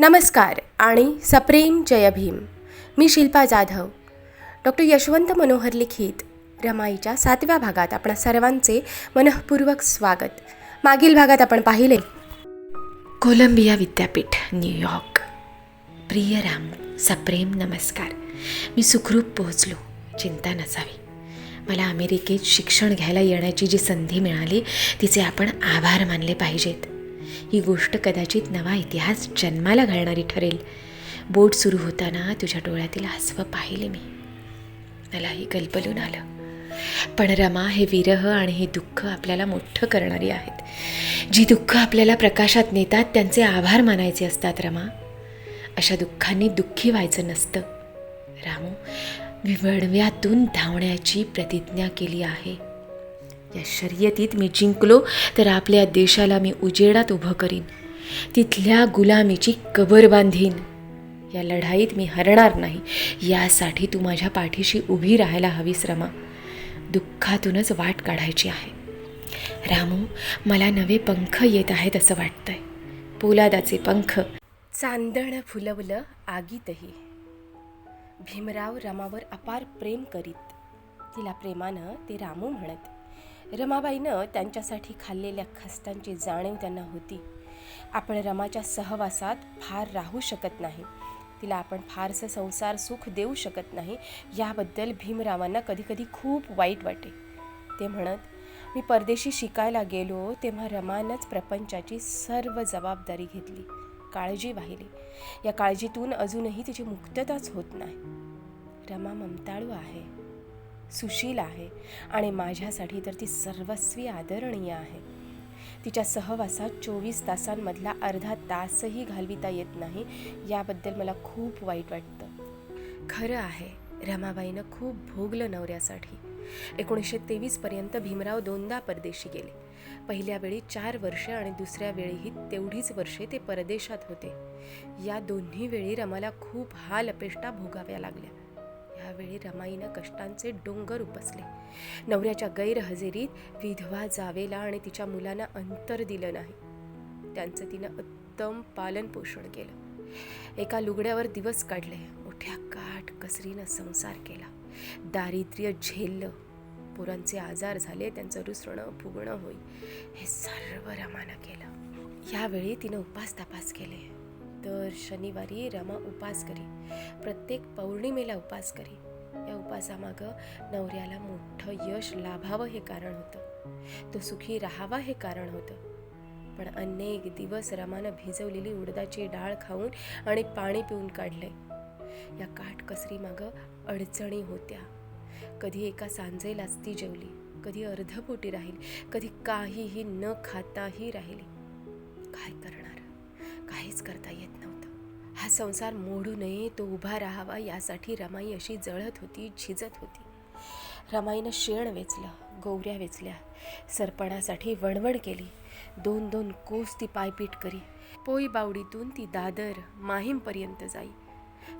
नमस्कार आणि सप्रेम जय भीम. मी शिल्पा जाधव. डॉक्टर यशवंत मनोहर लिखित रमाईच्या सातव्या भागात आपण सर्वांचे मनःपूर्वक स्वागत. मागील भागात आपण पाहिले. कोलंबिया विद्यापीठ न्यूयॉर्क प्रिय राम सप्रेम नमस्कार. मी सुखरूप पोहोचलो. चिंता नसावी. मला अमेरिकेत शिक्षण घ्यायला येण्याची जी संधी मिळाली तिचे आपण आभार मानले पाहिजेत. ही गोष्ट कदाचित नवा इतिहास जन्माला घालणारी ठरेल. बोट सुरू होताना तुझ्या डोळ्यातील हसवं पाहिले मी. मलाही कल्पलून आलं. पण रमा हे विरह आणि हे दुःख आपल्याला मोठं करणारी आहेत. जी दुःख आपल्याला प्रकाशात नेतात त्यांचे आभार मानायचे असतात रमा. अशा दुःखांनी दुःखी व्हायचं नसतं. रामू विवणव्यातून धावण्याची प्रतिज्ञा केली आहे. या शर्यतीत मी जिंकलो तर आपल्या देशाला मी उजेडात उभं करीन. तिथल्या गुलामीची कबर बांधीन. या लढाईत मी हरणार नाही. यासाठी तू माझ्या पाठीशी उभी राहायला हवीस रमा. दुःखातूनच वाट काढायची आहे. रामू मला नवे पंख येत आहेत असं वाटतंय. पोलादाचे पंख. चांदण फुलवलं आगीतही. भीमराव रमावर अपार प्रेम करीत. तिला प्रेमानं ते रामू म्हणत रमाबाईनं त्यांच्यासाठी खाल्लेल्या खस्तांची जाणीव त्यांना होती. आपण रमाच्या सहवासात फार राहू शकत नाही. तिला आपण फारसं संसार सुख देऊ शकत नाही याबद्दल भीमरावांना कधीकधी खूप वाईट वाटे. ते म्हणत मी परदेशी शिकायला गेलो तेव्हा रमानंच प्रपंचाची सर्व जबाबदारी घेतली. काळजी वाहिली. या काळजीतून अजूनही तिची मुक्तताच होत नाही. रमा ममताळू आहे. सुशील आहे आणि माझ्यासाठी तर ती सर्वस्वी आदरणीय आहे. तिच्या सहवासात चोवीस तासांमधला अर्धा तासही घालविता येत नाही याबद्दल मला खूप वाईट वाटतं. खरं आहे रमाबाईनं खूप भोगलं नवऱ्यासाठी. एकोणीसशे तेवीसपर्यंत भीमराव दोनदा परदेशी गेले. पहिल्या वेळी चार वर्षे आणि दुसऱ्या वेळीही तेवढीच वर्षे ते परदेशात होते. या दोन्ही वेळी रमाला खूप हाल अपेष्टा भोगाव्या लागल्या. त्यावेळी रमाईनं कष्टांचे डोंगर उपसले. नवऱ्याच्या गैरहजेरीत विधवा जावेला आणि तिच्या मुलांना अंतर दिलं नाही. त्यांचं तिनं उत्तम पालनपोषण केलं. एका लुगड्यावर दिवस काढले. मोठ्या काठ कसरीनं संसार केला. दारिद्र्य झेललं. पोरांचे आजार झाले त्यांचं रुसणं फुगणं होई हे सर्व रमानं केलं. यावेळी तिनं उपास तपास केले. दर शनिवारी रमा उपास करी. प्रत्येक पौर्णिमेला उपास करी. या उपासामागं नवऱ्याला मोठं यश लाभावं हे कारण होतं. तो सुखी राहावा हे कारण होतं. पण अनेक दिवस रमानं भिजवलेली उडदाची डाळ खाऊन आणि पाणी पिऊन काढले या काटकसरीमागं अडचणी होत्या. कधी एका सांजेलाच ती जेवली. कधी अर्धपोटी राहिली. कधी काहीही न खाताही राहिली. काय करणार? काहीच करता येत नव्हतं. हा संसार मोडू नये तो उभा राहावा यासाठी रमाई अशी जळत होती झिजत होती. रमाईनं शेण वेचलं गोवऱ्या वेचल्या सरपणासाठी वणवण केली दोन दोन कोस ती पायपीट करी. पोई बावडीतून ती दादर माहीमपर्यंत जाई.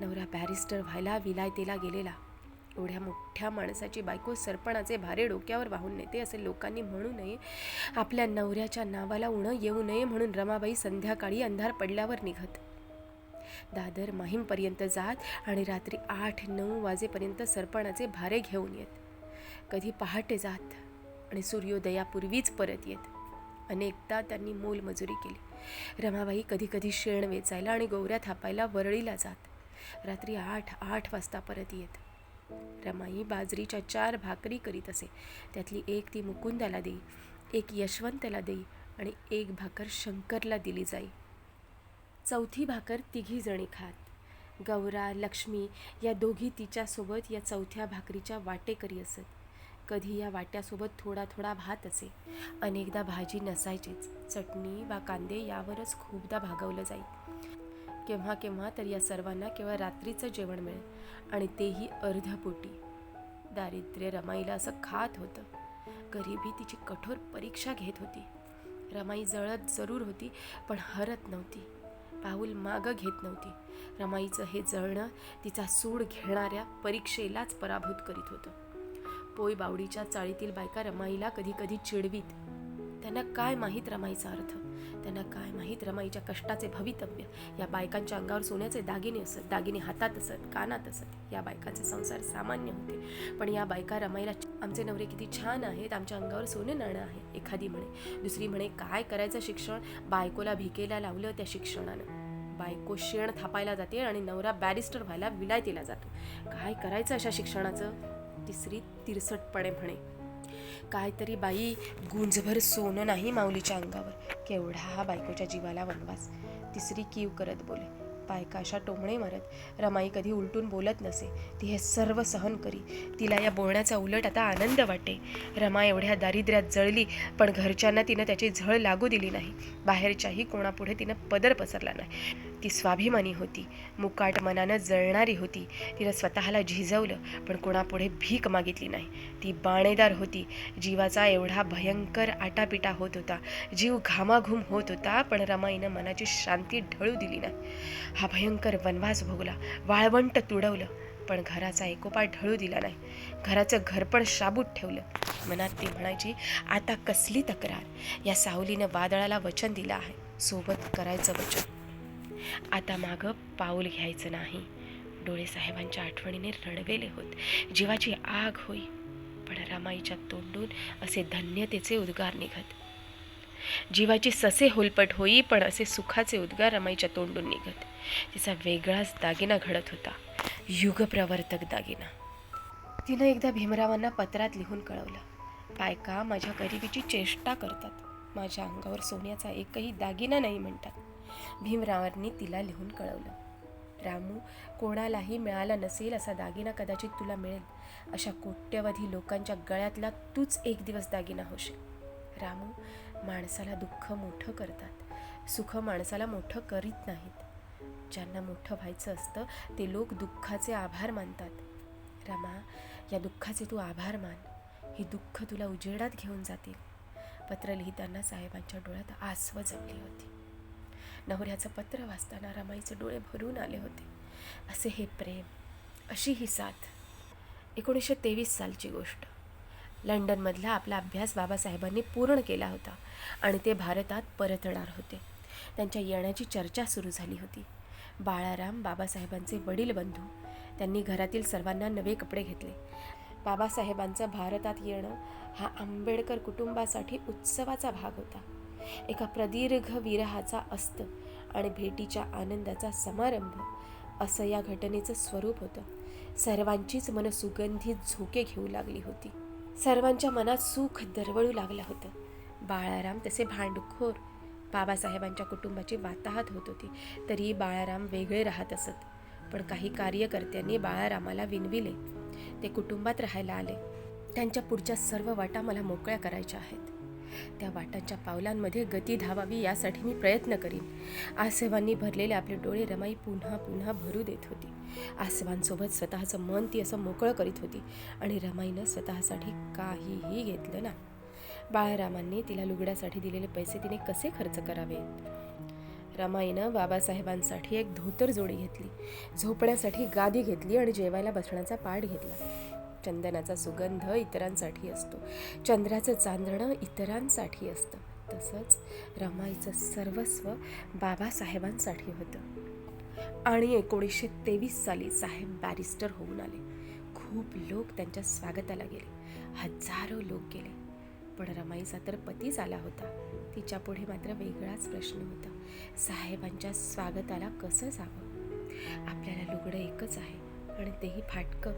नवरा बॅरिस्टर व्हायला विलायतेला गेलेला. एवढ्या मोठ्या माणसाची बायको सरपणाचे भारे डोक्यावर वाहून नेते असे लोकांनी म्हणू नये. आपल्या नवऱ्याच्या नावाला उणं येऊ नये म्हणून रमाबाई संध्याकाळी अंधार पडल्यावर निघत. दादर माहीमपर्यंत जात आणि रात्री आठ नऊ वाजेपर्यंत सरपणाचे भारे घेऊन येत. कधी पहाटे जात आणि सूर्योदयापूर्वीच परत येत. अनेकदा त्यांनी मोलमजुरी केली. रमाबाई कधी कधी शेण वेचायला आणि गोवऱ्या थापायला वरळीला जात. रात्री आठ आठ वाजता परत येत. रमाई बाजरीच्या चार भाकरी करीत असे. त्यातली एक ती मुकुंदाला देई एक यशवंतला देई आणि एक भाकर शंकरला दिली जाई. चौथी भाकर तिघी जणी खात. गौरा लक्ष्मी या दोघी तिच्यासोबत या चौथ्या भाकरीच्या वाटेकरी असत. कधी या वाट्यासोबत थोडा थोडा भात असे. अनेकदा भाजी नसायचीच. चटणी वा कांदे यावरच खूपदा भागवलं जाई. केव्हा केव्हा तर या सर्वांना केवळ रात्रीचं जेवण मिळेल आणि तेही अर्धपोटी. दारिद्र्य रमाईला असं खात होतं. गरिबी तिची कठोर परीक्षा घेत होती. रमाई जळत जरूर होती पण हरत नव्हती. पाऊल मागं घेत नव्हती. रमाईचं हे जळणं तिचा सूड घेणाऱ्या परीक्षेलाच पराभूत करीत होतं. पोय बावडीच्या चाळीतील बायका रमाईला कधी कधी चिडवीत. त्यांना काय माहीत रमाईचा अर्थ? त्यांना काय माहीत रमाईच्या कष्टाचे भवितव्य? या बायकांच्या अंगावर सोन्याचे दागिने असत दागिने हातात असत कानात असत. या बायकांचे संसार सामान्य होते. पण या बायका रमाईला आमचे नवरे किती छान आहेत आमच्या अंगावर सोने नाणं आहे. एखादी म्हणे दुसरी म्हणे काय करायचं शिक्षण? बायकोला भिकेला लावलं त्या शिक्षणानं. बायको शेण थापायला जाते आणि नवरा बॅरिस्टर व्हायला विलायतीला जातो. काय करायचं अशा शिक्षणाचं? तिसरी तिरसटपणे म्हणे काहीतरी बाई गुंजभर सोनं नाही माऊलीच्या अंगावर. केवढा हा बायकोच्या जीवाला वनवास. तिसरी कीव करत बोले पायकाशा टोमणे मारत. रमाई कधी उलटून बोलत नसे. ती हे सर्व सहन करी. तिला या बोलण्याचा उलट आता आनंद वाटे. रमा एवढ्या दारिद्र्यात जळली पण घरच्यांना तिनं त्याची झळ लागू दिली नाही. बाहेरच्याही कोणापुढे तिनं पदर पसरला नाही. ती स्वाभिमानी होती. मुकाट मनानं जळणारी होती. तिनं स्वतःला झिजवलं पण कोणापुढे भीक मागितली नाही. ती बाणेदार होती. जीवाचा एवढा भयंकर आटापिटा होत होता. जीव घामाघूम होत होता पण रमाईनं मनाची शांती ढळू दिली नाही. हा भयंकर वनवास भोगला. वाळवंट तुडवलं पण घराचा एकोपा ढळू दिला नाही. घराचं घरपण शाबूत ठेवलं. मनात ती म्हणायची आता कसली तक्रार? या सावलीनं वादळाला वचन दिलं आहे. सोबत करायचं वचन. आता मागं पाऊल घ्यायचं नाही. डोळे साहेबांच्या आठवणीने रडवेले होत. जीवाची आग होई पण रमाईच्या तोंडून असे धन्यतेचे उद्गार निघत. जीवाची ससे होलपट होई पण असे सुखाचे उद्गार रमाईच्या तोंडून निघत. तिचा वेगळाच दागिना घडत होता. युगप्रवर्तक दागिना. तिनं एकदा भीमरावांना पत्रात लिहून कळवलं. बायका माझ्या गरिबीची चेष्टा करतात. माझ्या अंगावर सोन्याचा एकही दागिना नाही म्हणतात. भीमरावांनी तिला लिहून कळवलं. रामू कोणालाही मिळाला नसेल असा दागिना कदाचित तुला मिळेल. अशा कोट्यवधी लोकांच्या गळ्यातला तूच एक दिवस दागिना होशील. रामू माणसाला दुःख मोठं करतात. सुख माणसाला मोठं करीत नाहीत. ज्यांना मोठं व्हायचं असतं ते लोक दुःखाचे आभार मानतात. रामा या दुःखाचे तू आभार मान. ही दुःख तुला उजेडात घेऊन जातील. पत्र लिहिताना साहेबांच्या डोळ्यात आसव जमली होती. नवऱ्याचं पत्र वाचताना रमाईचे डोळे भरून आले होते. असे हे प्रेम अशी ही साथ. एकोणीसशे तेवीस सालची गोष्ट. लंडनमधला आपला अभ्यास बाबासाहेबांनी पूर्ण केला होता आणि ते भारतात परतणार होते. त्यांच्या येण्याची चर्चा सुरू झाली होती. बाळाराम बाबासाहेबांचे वडील बंधू त्यांनी घरातील सर्वांना नवे कपडे घेतले. बाबासाहेबांचं भारतात येणं हा आंबेडकर कुटुंबासाठी उत्सवाचा भाग होता. एका प्रदीर्घ विरहाचा अस्त आणि भेटीच्या आनंदाचा समारंभ असं या घटनेचं स्वरूप होतं. सर्वांचीच मन सुगंधित झोके घेऊ लागली होती. सर्वांच्या मनात सुख दरवळू लागलं होतं. बाळाराम तसे भांडखोर बाबासाहेबांच्या कुटुंबाची वाताहत होत होती तरी बाळाराम वेगळे राहत असत. पण काही कार्यकर्त्यांनी बाळारामाला विनविले. ते कुटुंबात राहायला आले. त्यांच्या पुढच्या सर्व वाटा मला मोकळ्या करायच्या आहेत. त्या वाटांच्या पावलांमध्ये गती धावावी यासाठी मी प्रयत्न करीन. आसेवांनी भरलेले आपले डोळे रमाई पुन्हा पुन्हा भरू देत होती. आसेवांसोबत स्वतःचं मन ती असं मोकळं करीत होती आणि रमाईनं स्वतःसाठी काहीही घेतलं ना बाळारामांनी तिला लुगड्यासाठी दिलेले पैसे तिने कसे खर्च करावे? रमाईनं बाबासाहेबांसाठी एक धोतर जोडी घेतली. झोपण्यासाठी गादी घेतली आणि जेवायला बसण्याचा पाठ घेतला. चंदनाचा सुगंध इतरांसाठी असतो. चंद्राचं चांदणं इतरांसाठी असतं. तसंच रमाईचं सर्वस्व बाबासाहेबांसाठी होतं. आणि एकोणीसशे तेवीस साली साहेब बॅरिस्टर होऊन आले. खूप लोक त्यांच्या स्वागताला गेले. हजारो लोक गेले. पण रमाईचा तर पतीच आला होता. तिच्या पुढे मात्र वेगळाच प्रश्न होता. साहेबांच्या स्वागताला कसं जावं? आपल्याला लुगडं एकच आहे. आणि तेही फाटकं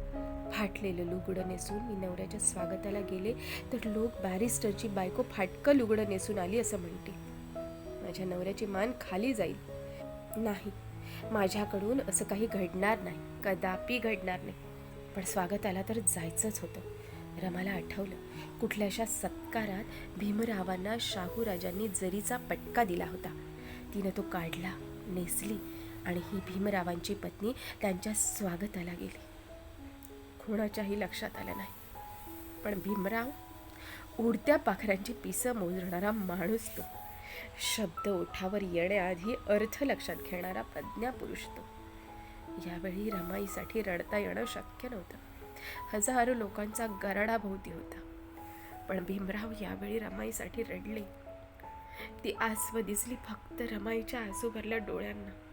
फाटलेलं लुगडं नेसून मी नवऱ्याच्या स्वागताला गेले तर लोक बॅरिस्टरची बायको फाटकं लुगडं नेसून आली असं म्हणते. माझ्या नवऱ्याची मान खाली जाईल. नाही माझ्याकडून असं काही घडणार नाही कदापि घडणार नाही. पण स्वागताला तर जायचंच होतं. रमाला आठवलं कुठल्याशा सत्कारात भीमरावांना शाहूराजांनी जरीचा पटका दिला होता. तिनं तो काढला नेसली आणि ही भीमरावांची पत्नी त्यांच्या स्वागताला गेली. कोणाच्याही लक्षात आलं नाही. पण भीमराव उडत्या पाखरांची पिसं मोजणारा माणूस तो. शब्द ओठावर येण्याआधी अर्थ लक्षात घेणारा प्रज्ञा पुरुष तो. यावेळी रमाईसाठी रडता येणं शक्य नव्हतं. हजारो लोकांचा गराडा भोवती होता. पण भीमराव यावेळी रमाईसाठी रडले. ती आसव दिसली फक्त रमाईच्या आसू भरल्या डोळ्यांना.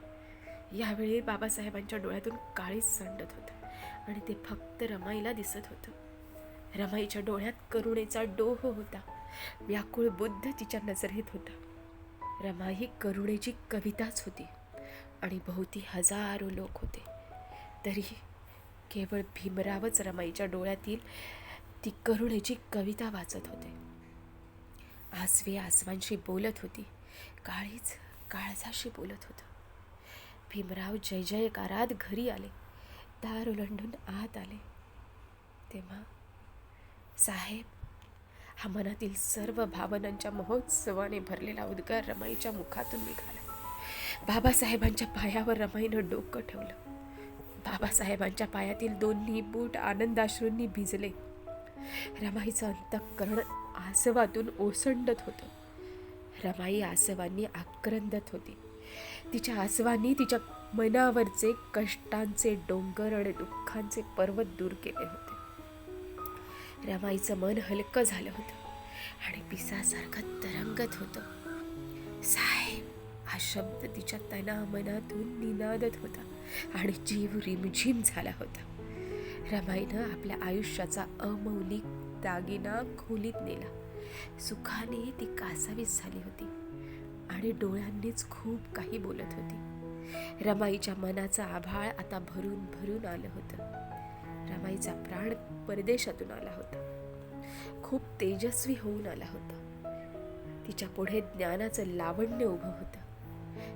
यावेळी बाबासाहेबांच्या डोळ्यातून काळीच सांडत होतं आणि ते फक्त रमाईला दिसत होतं. रमाईच्या डोळ्यात करुणेचा डोह होता. व्याकुळ बुद्ध तिच्या नजरेत होता. रमा ही करुणेची कविताच होती आणि भोवती हजारो लोक होते. तरीही केवळ भीमरावच रमाईच्या डोळ्यातील ती करुणेची कविता वाचत होते. आसवे आसवांशी बोलत होती. काळीच काळजाशी बोलत होतं. भीमराव जय जयकारात घरी आले. दार ओलांडून आत आले. तेव्हा साहेब हा मनातील सर्व भावनांच्या महोत्सवाने भरलेला उद्गार रमाईच्या मुखातून निघाला. बाबासाहेबांच्या पायावर रमाईनं डोकं ठेवलं. बाबासाहेबांच्या पायातील दोन्ही बूट आनंदाश्रूंनी भिजले. रमाईचं अंतःकरण आसवातून ओसंडत होतं. रमाई आसवांनी आक्रंदत होती. तिच्या आसवांनी तिच्या मनावरचे कष्टांचे डोंगर आणि दुःखांचे पर्वत दूर केले होते. रमाईचं मन हलकं झालं होतं आणि पिसासारखं तरंगत होतं. साहेब हा शब्द तिच्या तना मनातून निनादत होता आणि जीव रिमझिम झाला होता. रमाईनं आपल्या आयुष्याचा अमौलिक दागिना खोलीत नेला. सुखाने ती कासावीस झाली होती. आणि डोळ्यांनीच खूप काही बोलत होती. रमाईच्या मनाचा आभाळ आता भरून भरून आलं होतं. रमाईचा प्राण परदेशातून आला होता. खूप तेजस्वी होऊन आला होता. तिच्या पुढे ज्ञानाचं लावण्य उभं होतं.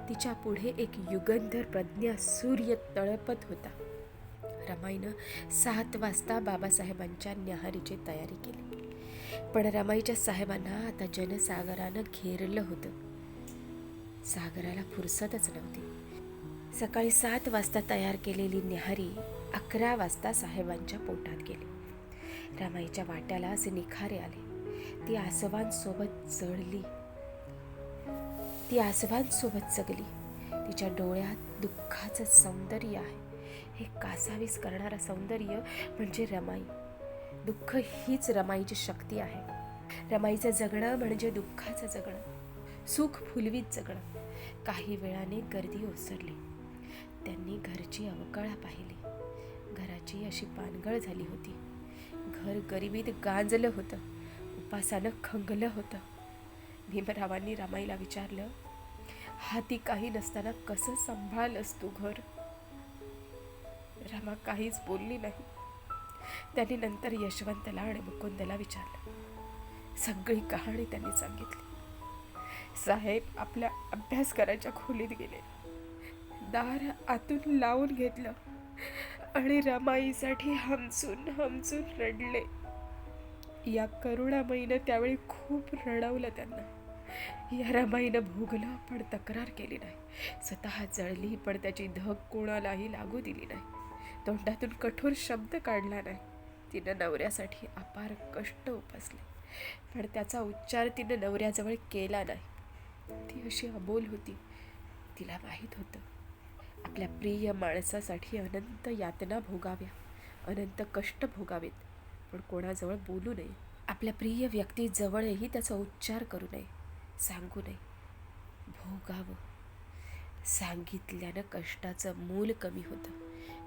तिच्या पुढे एक युगंधर प्रज्ञा सूर्य तळपत होता. रमाईनं सात वाजता बाबासाहेबांच्या न्याहारीची तयारी केली. पण रमाईच्या साहेबांना आता जनसागरानं घेरलं होतं. सागराला फुरसतच नव्हती. सकाळी सात वाजता तयार केलेली न्याहारी अकरा वाजता साहेबांच्या पोटात गेली. रमाईच्या वाट्याला असे निखारे आले. ती आसवांसोबत जळली. ती आसवांसोबत जगली. तिच्या डोळ्यात दुःखाचं सौंदर्य आहे. हे कासावीस करणारं सौंदर्य म्हणजे रमाई. दुःख हीच रमाईची शक्ती आहे. रमाईचं जगणं म्हणजे दुःखाचं जगणं. सुख फुलवीत जगणं. काही वेळाने गर्दी ओसरली. त्यांनी घरची अवकाळा पाहिली. घराची अशी पानगळ झाली होती. घर गरिबीत गांजलं होतं. उपासानं खंगलं होतं. भीमरावांनी रामाईला विचारलं हाती काही नसताना कसं सांभाळलंस तू घर? रामा काहीच बोलली नाही. त्यांनी नंतर यशवंतला आणि मुकुंदला विचारलं. सगळी कहाणी त्यांनी सांगितली. साहेब आपल्या अभ्यास करायच्या खोलीत गेले. दार आतून लावून घेतलं आणि रमाईसाठी हमसून हमसून रडले. या करुणाबाईनं त्यावेळी खूप रडवलं त्यांना. या रमाईनं भोगलं पण तक्रार केली नाही. स्वतः जळली पण त्याची धग कोणालाही लागू दिली नाही. तोंडातून कठोर शब्द काढला नाही. तिनं नवऱ्यासाठी अपार कष्ट उपसले पण त्याचा उच्चार तिनं नवऱ्याजवळ केला नाही. ती अशी अबोल होती. तिला माहीत होतं. आपल्या प्रिय माणसासाठी अनंत यातना भोगाव्या अनंत कष्ट भोगावेत. पण कोणाजवळ बोलू नये. आपल्या प्रिय व्यक्तीजवळही त्याचा उच्चार करू नये. सांगू नये. भोगावं. सांगितल्यानं कष्टाचं मूल कमी होतं.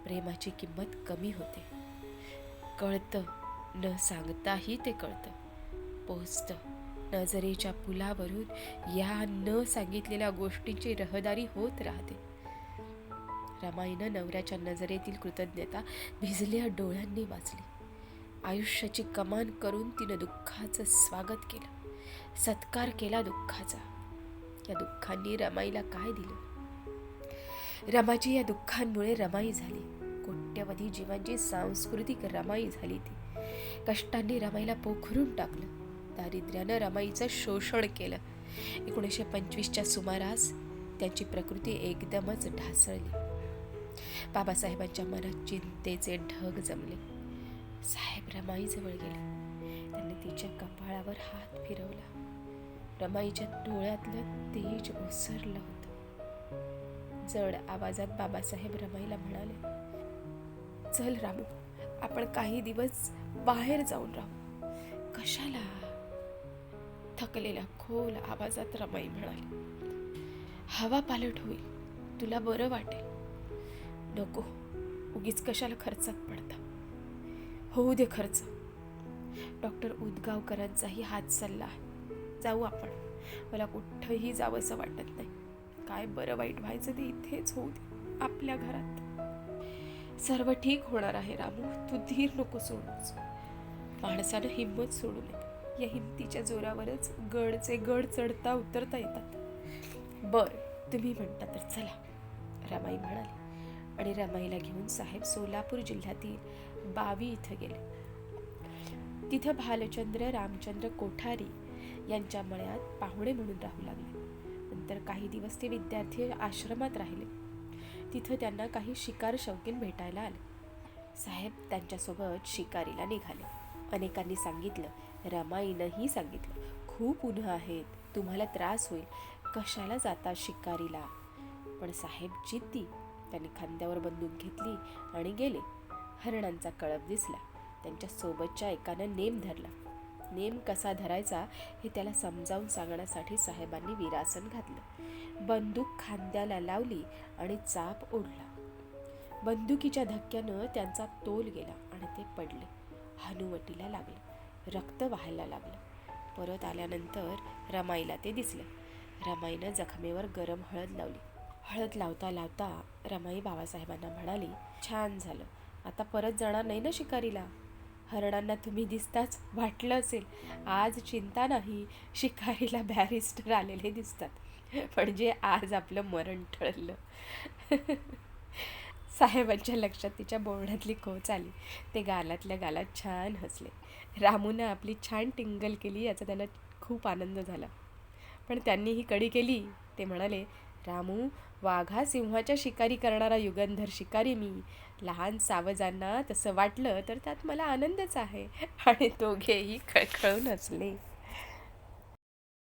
प्रेमाची किंमत कमी होते. कळतं. न सांगताही ते कळतं. पोचतं. नजरेच्या पुलावरून या न सांगितलेल्या गोष्टींची रहदारी होत राहते. रमाईनं नवऱ्याच्या नजरेतील कृतज्ञता भिजल्या डोळ्यांनी वाचली. आयुष्याची कमान करून तिनं दुःखाचं स्वागत केलं. सत्कार केला दुःखाचा. या दुःखांनी रमाईला काय दिलं? रमाची या दुःखांमुळे रमाई झाली. कोट्यवधी जीवांची सांस्कृतिक रमाई झाली ती. कष्टांनी रमाईला पोखरून टाकलं. दारिद्र्यानं रमाईचं शोषण केलं. एकोणीसशे पंचवीसच्या सुमारास त्यांची प्रकृती एकदमच ढासळली. बाबासाहेबांच्या मनात चिंतेचे ढग जमले. साहेब रमाईजवळ गेले. त्यांनी तिच्या कपाळावर हात फिरवला. रमाईच्या डोळ्यातलं तेज ओसरलं होतं. जड आवाजात बाबासाहेब रमाईला म्हणाले चल रामू आपण काही दिवस बाहेर जाऊन राहू. कशाला थकलेल्या खोल आवाजात रमाई म्हणाली हवा पालट होईल तुला बरं वाटेल. नको उगीच कशाला खर्चात पडता. होऊ दे खर्च. डॉक्टर उदगावकरांचाही हात सल्ला आहे. जाऊ आपण. मला कुठंही जावंसं वाटत नाही. काय बरं वाईट व्हायचं ते इथेच होऊ दे आपल्या घरात. सर्व ठीक होणार आहे रामू. तू धीर नको सोडूच. माणसानं हिंमत सोडू नये. या हिमतीच्या जोरावरच गडचे गड चढता उतरता येतात. बर तुम्ही म्हणता तर चला रमाई म्हणाली. आणि रमाईला घेऊन साहेब सोलापूर जिल्ह्यातील बावी इथं गेले. तिथं भालचंद्र रामचंद्र कोठारी यांच्या मळ्यात पाहुणे म्हणून राहू लागले. नंतर काही दिवस ते विद्यार्थी आश्रमात राहिले. तिथं त्यांना काही शिकार शौकीन भेटायला आले. साहेब त्यांच्यासोबत शिकारीला निघाले. अनेकांनी सांगितलं रमाईनंही सांगितलं खूप उन्ह आहेत तुम्हाला त्रास होईल. कशाला जाता शिकारीला? पण साहेब जिद्दी त्यांनी खांद्यावर बंदूक घेतली आणि गेले. हरणांचा कळप दिसला. त्यांच्या सोबतच्या एकानं नेम धरला. नेम कसा धरायचा हे त्याला समजावून सांगण्यासाठी साहेबांनी विरासन घातलं. बंदूक खांद्याला लावली आणि चाप ओढला. बंदुकीच्या धक्क्यानं त्यांचा तोल गेला आणि ते पडले. हनुवटीला लागले. रक्त व्हायला लागलं. परत आल्यानंतर रमाईला ते दिसलं. रमाईनं जखमेवर गरम हळद लावली. हळद लावता लावता रमाई बाबासाहेबांना म्हणाली छान झालं. आता परत जाणार नाही ना शिकारीला? हरणांना तुम्ही दिसताच वाटलं असेल. आज चिंता नाही शिकारीला बॅरिस्टर आलेले दिसतात. म्हणजे आज आपलं मरण टळलं साहेबांच्या लक्षात तिच्या बोलण्यातली खोच आली. ते गालातल्या गालात छान हसले. रामूनं आपली छान टिंगल केली याचा त्यांना खूप आनंद झाला. पण त्यांनी ही कडी केली ते म्हणाले रामू वाघा सिंहाच्या शिकारी करणारा युगंधर शिकारी मी. लहान सावजांना तसं वाटलं तर त्यात मला आनंदच आहे. आणि दोघेही खळखळून असले